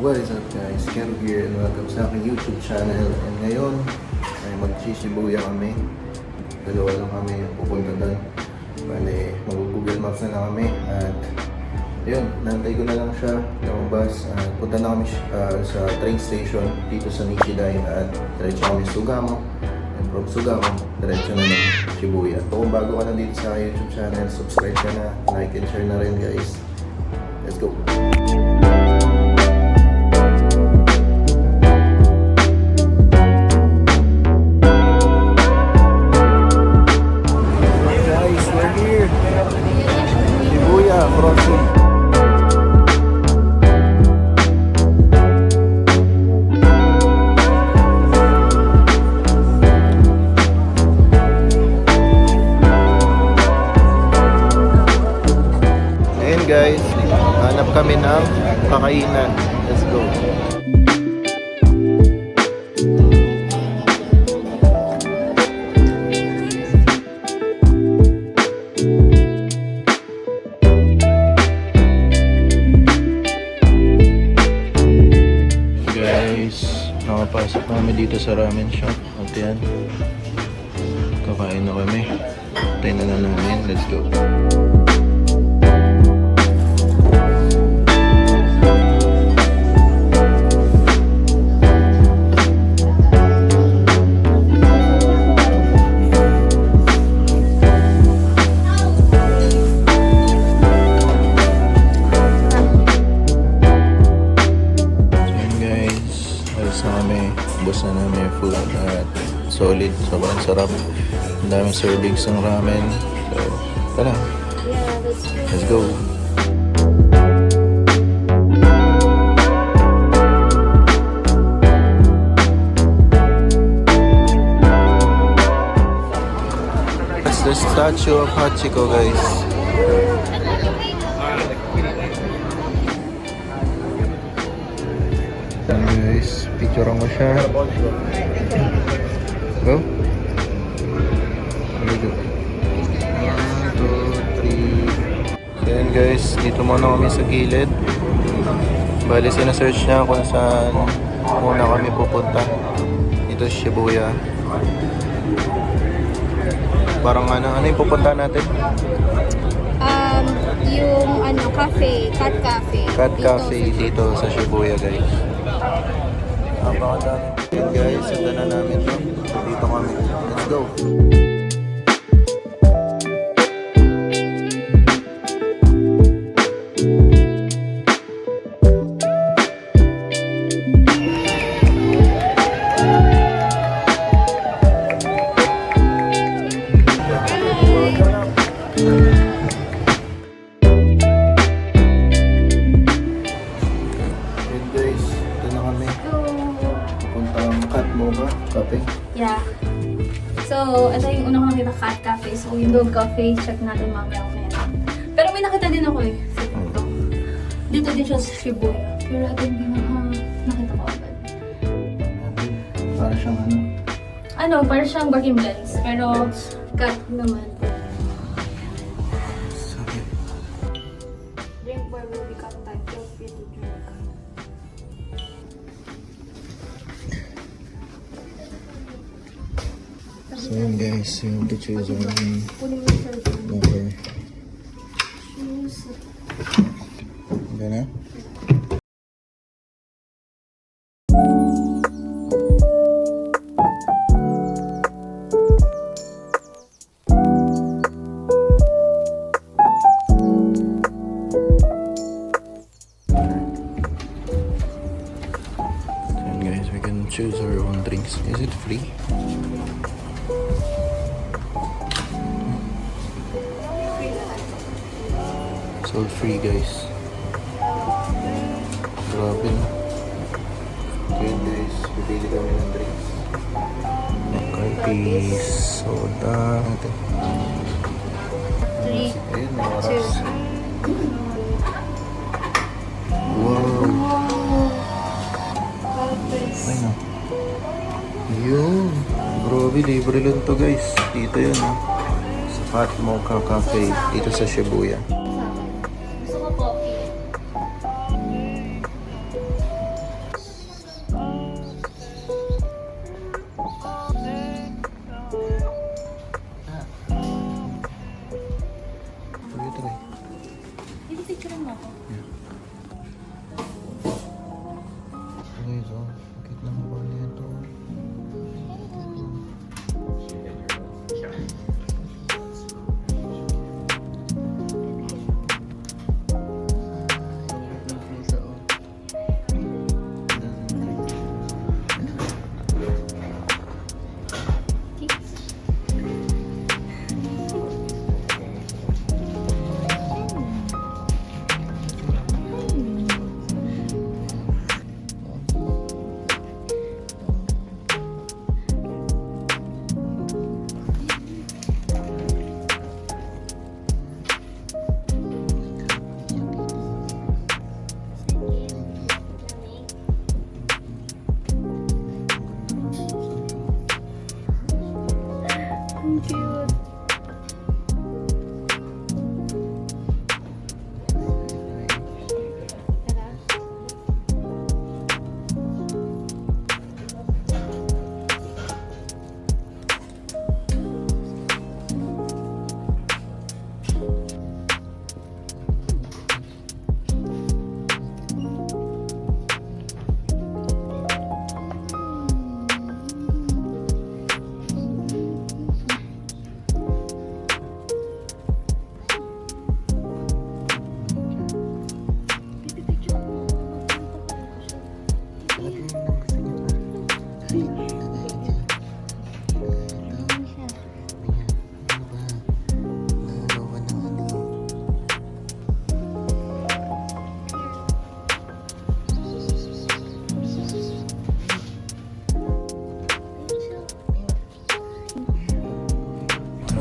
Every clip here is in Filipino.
What is up guys? Ken here and welcome sa aking YouTube channel. And ngayon ay mag-Shibuya kami. Dalawa lang kami pupunta doon. Bale, mag-Google Maps na lang kami. At yun, nantay ko na lang siya lumabas. At punta na kami ah, sa train station dito sa Nishiday. At diretso kami Sugamo. And from Sugamo, diretso na ng Shibuya. So, kung bago ka na dito sa YouTube channel, subscribe ka na, like and share na rin guys. Let's go! Sa ramen shop. At yan, kakain na kami. Tayo na lang namin. Let's go. Daming servings ng ramen. So, tara. Let's go. That's the statue of Hachiko guys. Guys, picturean ko siya. Guys, dito muna kami sa gilid. Bali, sinasearch niya kung saan muna kami pupunta. Dito sa Shibuya. Parang ano, ano yung pupunta natin? Um, yung ano, cafe, cat cafe. Cat Dito Cafe sa- dito sa Shibuya guys. Napakadami. Yun guys, sundan na namin to. Dito kami. Let's go. So, ito yung unang nakita cat cafe. So, yung dog cafe, check natin mamaya kung meron. Pero may nakita din ako eh. Sa dito. Dito din siya sa Shibuya. Pero ito yung pinaka nakita ko agad. Para siyang ano. Ano, para siyang Birkin Blends. Pero, cat naman. So yun guys, you have to choose one Kunin mo yung cellphone. number. Choose. Gana? So yun guys, we can choose our own drinks. Is it free? All free guys. Grabe no. Okay guys, pipili kami ng drinks. Coffee, soda. Ito. Three, Ayun. Wow. Ay no. Yun. Grabe, libre lang to guys. Dito yun. Sa Hot Mocha Cafe. Dito sa Shibuya.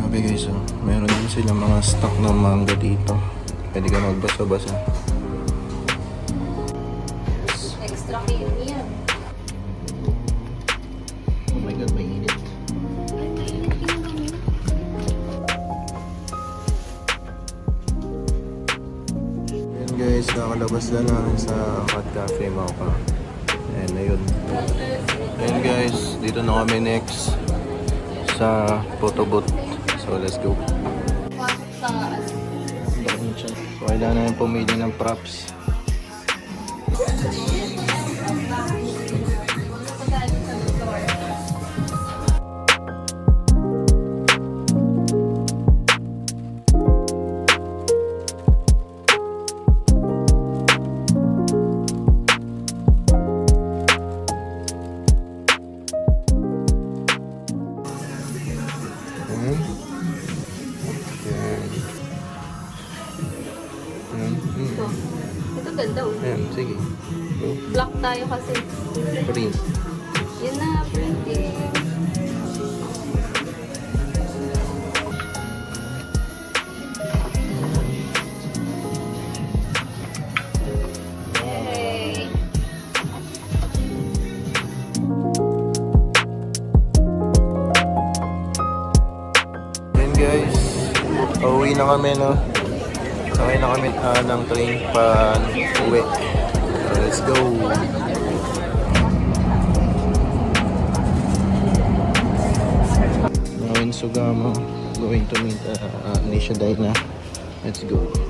Grabe guys, oh. meron din sila mga stock ng manga dito. Pwede ka magbasa-basa. Extra creamy yan. Oh my god, may init. Ayan guys, kakalabas na namin sa Hot Cafe Mauka. Ayan na yun. Ayan guys, dito na kami next sa photo booth. So let's go. So kailangan namin pumili ng props. Tayo kasi. Print. Yun na! Ayan guys, pauwi na kami no. Sakay na kami ah, ng train pa uwi. Let's go. Now in Sugamo, going to meet uh, uh, Nisha Daina. Let's go.